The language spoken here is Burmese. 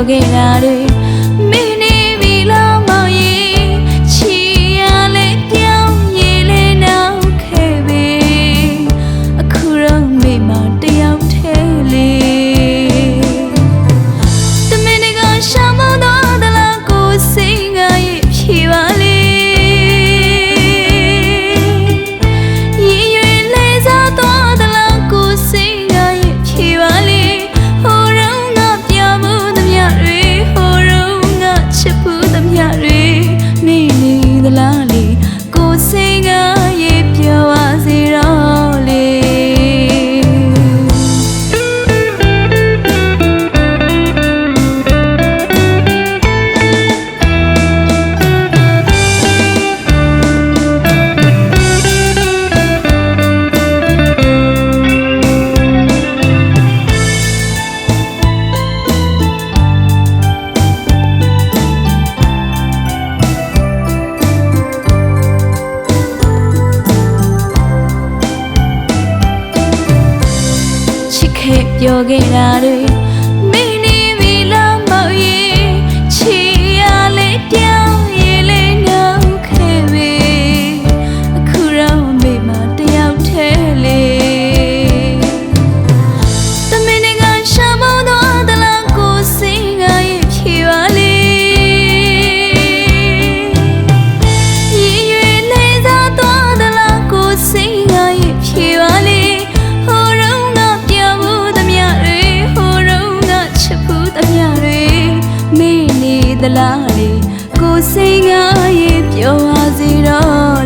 広げられ ခဲ့ပြောခဲ့တာတွေ သလားလေကိုစိတ်ငါရေပြောပါစေတော့